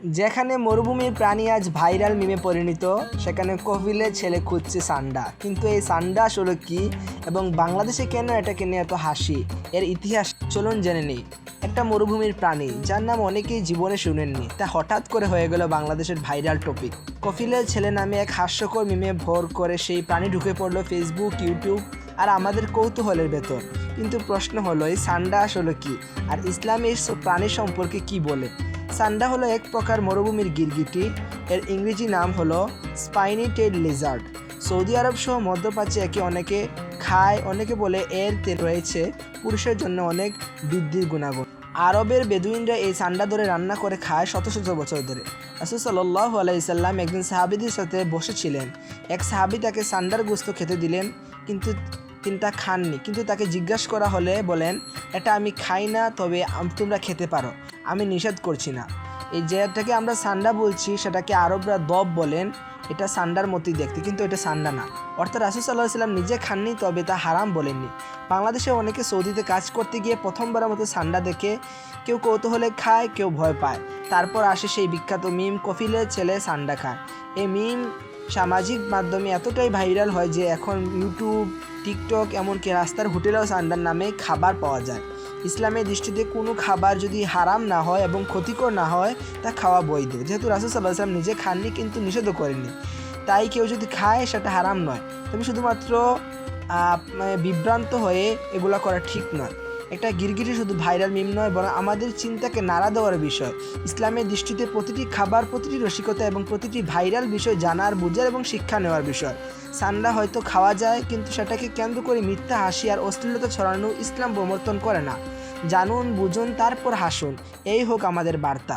যেখানে মরুভূমির প্রাণী আজ ভাইরাল মিমে পরিণত, সেখানে কপিলের ছেলে খুঁজছে সান্ডা। কিন্তু এই সান্ডা আসলে কি এবং বাংলাদেশে কেন এটাকে নিয়ে এত হাসি? এর ইতিহাস চলুন জেনে নিই। একটা মরুভূমির প্রাণী, যার নাম অনেকেই জীবনে শুনেননি, তা হঠাৎ করে হয়ে গেল বাংলাদেশের ভাইরাল টপিক কপিলের ছেলে নামে এক হাস্যকর মিমে ভর করে সেই প্রাণী ঢুকে পড়ল ফেসবুক ইউটিউব আর আমাদের কৌতূহলের ভেতর। কিন্তু প্রশ্ন হলো, এই সান্ডা আসলে কি? আর ইসলামের প্রাণী সম্পর্কে কি বলে? সান্ডা হলো এক প্রকার মরুভূমির গিরগিটি। এর ইংরেজি নাম হলো স্পাইনি টেড লিজার্ড সৌদি আরব সহ মধ্যপ্রাচ্যে একে অনেকে খায়, অনেকে বলে এর রয়েছে। পুরুষের জন্য অনেক বৃদ্ধির গুণাগুণ। আরবের বেদুইনরা এই সান্ডা ধরে রান্না করে খায় শত শত বছর ধরে। রাসুল সাল্লাহ আলাইসাল্লাম একদিন সাহাবিদের সাথে বসেছিলেন। এক সাহাবি তাকে সান্ডার গোস্ত খেতে দিলেন, কিন্তু তিনি তা খাননি। কিন্তু তাকে জিজ্ঞাসা করা হলে বলেন, এটা আমি খাই না, তবে তোমরা খেতে পারো। আমি নিষেধ করছি না। এই যেটাকে আমরা সান্ডা বলছি, সেটাকে আরবরা দব বলেন, এটা সান্ডার মতোই দেখতে, কিন্তু এটা সান্ডা না। অর্থাৎ রাসুল সাল্লাহ সাল্লাম নিজে খাননি, তবে তা হারাম বলেননি। বাংলাদেশে অনেকে সৌদিতে কাজ করতে গিয়ে প্রথমবারের মতো সান্ডা দেখে কেউ কৌতূহলে খায়, কেউ ভয় পায়। তারপর আসে সেই বিখ্যাত মিম কফিলের ছেলে সান্ডা খায় এই মিম সামাজিক মাধ্যমে এতটাই ভাইরাল হয় যে এখন ইউটিউব, টিকটক, এমনকি রাস্তার হোটেলেও সান্ডার নামে খাবার পাওয়া যায়। ইসলামের দৃষ্টিতে কোনো খাবার যদি হারাম না হয় এবং ক্ষতিকর না হয়, তা খাওয়া বৈধ। যেহেতু রাসুল সাল্লাহ সাল্লাম নিজে খাননি, কিন্তু নিষেধও করেনি তাই কেউ যদি খায়, সেটা হারাম নয়। তবে শুধুমাত্র মানে বিভ্রান্ত হয়ে এগুলো করা ঠিক নয়। একটা গিরগিরি শুধু ভাইরাল মিম নয়, বরং আমাদের চিন্তাকে নাড়া দেওয়ার বিষয়। ইসলামের দৃষ্টিতে প্রতিটি খাবার, প্রতিটি রসিকতা এবং প্রতিটি ভাইরাল বিষয় জানার, বোঝার এবং শিক্ষা নেওয়ার বিষয়। সান্ডা হয়তো খাওয়া যায়, কিন্তু সেটাকে কেন্দ্র করে মিথ্যা হাসি আর অশ্লীলতা ছড়ানো ইসলাম প্রমর্তন করে না। জানুন, বুঝুন, তারপর হাসুন। এই হোক আমাদের বার্তা।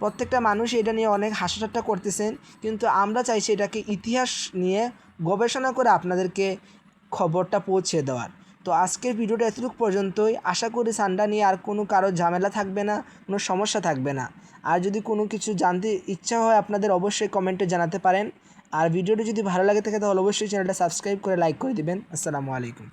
প্রত্যেকটা মানুষ এটা নিয়ে অনেক হাসাঠাট্টা করতেছেন, কিন্তু আমরা চাইছি এটাকে ইতিহাস নিয়ে গবেষণা করে আপনাদেরকে খবরটা পৌঁছে দেওয়ার। তো আজকের ভিডিওটা এতটুকু পর্যন্তই। আশা করি সান্ডা নিয়ে আর কোনো কারও ঝামেলা থাকবে না, কোনো সমস্যা থাকবে না। আর যদি কোনো কিছু জানতে ইচ্ছা হয় আপনাদের অবশ্যই কমেন্টে জানাতে পারেন। আর ভিডিওটি যদি ভালো লাগে থাকে তাহলে অবশ্যই চ্যানেলটা সাবস্ক্রাইব করে লাইক করে দেবেন। আসসালামু আলাইকুম।